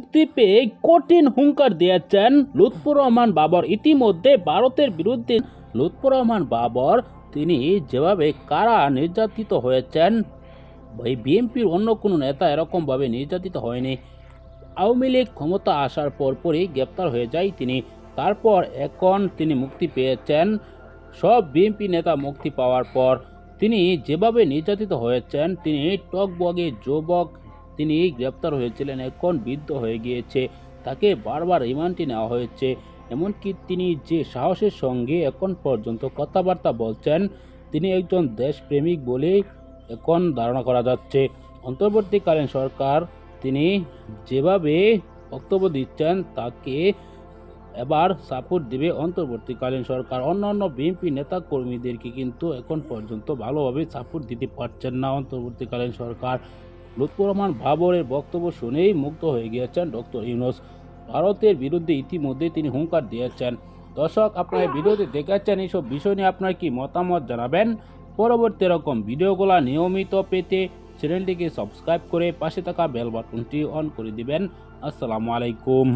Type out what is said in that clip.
মুক্তি পেয়ে কঠিন হুঙ্কার দিয়েছেন লুৎফুর রহমান বাবর। ইতিমধ্যে ভারতের বিরুদ্ধে লুৎফুর রহমান বাবর, তিনি যেভাবে কারা নির্যাতিত হয়েছেন এই বিএনপির অন্য কোনো নেতা এরকমভাবে নির্যাতিত হয়নি। আওয়ামী লীগ ক্ষমতা আসার পরপরই গ্রেপ্তার হয়ে যায় তিনি। তারপর এখন তিনি মুক্তি পেয়েছেন। সব বিএনপি নেতা মুক্তি পাওয়ার পর তিনি যেভাবে নির্যাতিত হয়েছেন, তিনি টকবগে, যুবক তিনি গ্রেপ্তার হয়েছিলেন, এখন বৃদ্ধ হয়ে গিয়েছে। তাকে বারবার রিমান্ডে নেওয়া হয়েছে। এমনকি তিনি যে সাহসের সঙ্গে এখন পর্যন্ত কথাবার্তা বলছেন, তিনি একজন দেশপ্রেমিক বলেই এখন ধারণা করা যাচ্ছে। অন্তর্বর্তীকালীন সরকার তিনি যেভাবে বক্তব্য দিচ্ছেন, তাকে এবার সাপোর্ট দিবে অন্তর্বর্তীকালীন সরকার। অন্যান্য বিএনপি নেতা কর্মীদেরকে কিন্তু এখন পর্যন্ত ভালোভাবে সাপোর্ট দিতে পারছেন না অন্তর্বর্তীকালীন সরকার। লুৎফুর রহমান বাবরের বক্তব্য শুনেই মুগ্ধ হয়ে গিয়েছেন ডক্টর ইউনুস। ভারতের বিরুদ্ধে ইতিমধ্যে তিনি হুঙ্কার দিয়েছেন। দর্শক, আপনার ভিডিওতে দেখাচ্ছেন এইসব বিষয় নিয়ে আপনার কি মতামত জানাবেন? পরবর্তী এরকম ভিডিওগুলো নিয়মিত পেতে চ্যানেলটিকে সাবস্ক্রাইব করে পাশে থাকা বেল বাটনটি অন করে দিবেন। আসসালামু আলাইকুম।